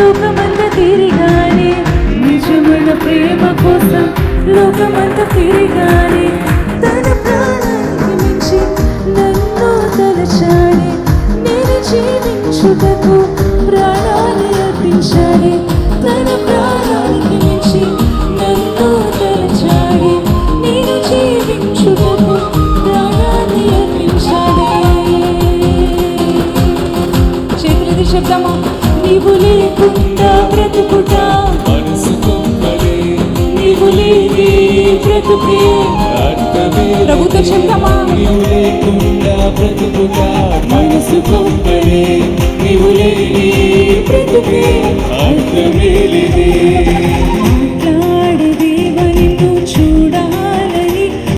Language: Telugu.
లోకమంత తిరిగానే నిజమైన ప్రేమ కోసం లోకమంత తిరిగానే. తన ప్రాణానికి మించి నన్ను తలచానే నేను జీవించుటకు ప్రాణాన్ని అర్పించానే. తన ప్రాణానికి మించి నన్ను తలచానే నేను జీవించుటకు ప్రాణాన్ని అర్పించానే. చేతులది శబ్దమా నీవు లేకుండా బ్రతుకుట. మనసు కుమ్మలే. నీవు లేని బ్రతుకే. అర్థమే ప్రభుత్వ శబ్దమా నీవు లేకుండా బ్రతుకుతా మనసు కుమ్మలే. నీవు లేని బ్రతుకే. అర్థమే